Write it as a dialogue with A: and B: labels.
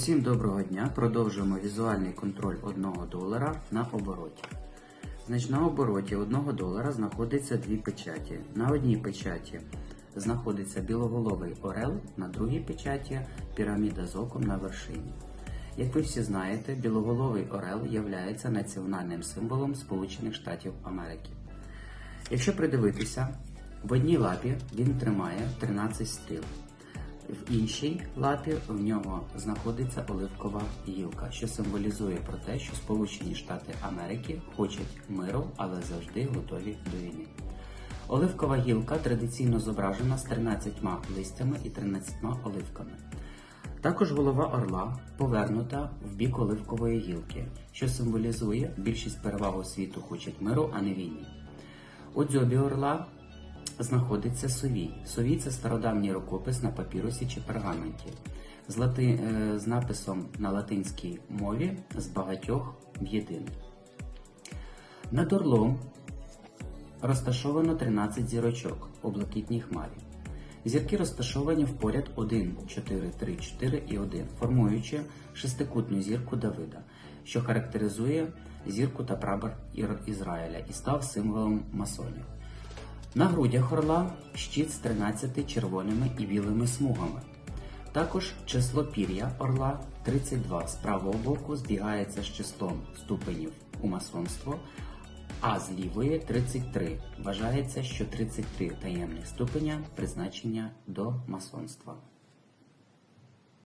A: Усім доброго дня. Продовжуємо візуальний контроль 1 долара на обороті. Значить, на обороті 1 долара знаходиться дві печаті. На одній печаті знаходиться білоголовий орел, на другій печаті піраміда з оком на вершині. Як ви всі знаєте, білоголовий орел є національним символом Сполучених Штатів Америки. Якщо придивитися, в одній лапі він тримає 13 стріл. В іншій лапі в нього знаходиться оливкова гілка, що символізує про те, що Сполучені Штати Америки хочуть миру, але завжди готові до війни. Оливкова гілка традиційно зображена з 13 листями і 13 оливками. Також голова орла повернута в бік оливкової гілки, що символізує більшість переваг у світу хочуть миру, а не війни. У дзьобі орла знаходиться совій. Совій це стародавній рукопис на папірусі чи пергаменті з, лати... е, з написом на латинській мові з багатьох в єдине. Над орлом розташовано 13 зірочок у блакитній хмарі. Зірки розташовані в поряд 1, 4, 3, 4 і 1, формуючи шестикутну зірку Давида, що характеризує зірку та прапор Ізраїля і став символом масонів. На грудях орла щит з 13 червоними і білими смугами. Також число пір'я орла 32 з правого боку збігається з числом ступенів у масонство, а з лівої 33. Вважається, що 33 таємних ступеня призначення до масонства.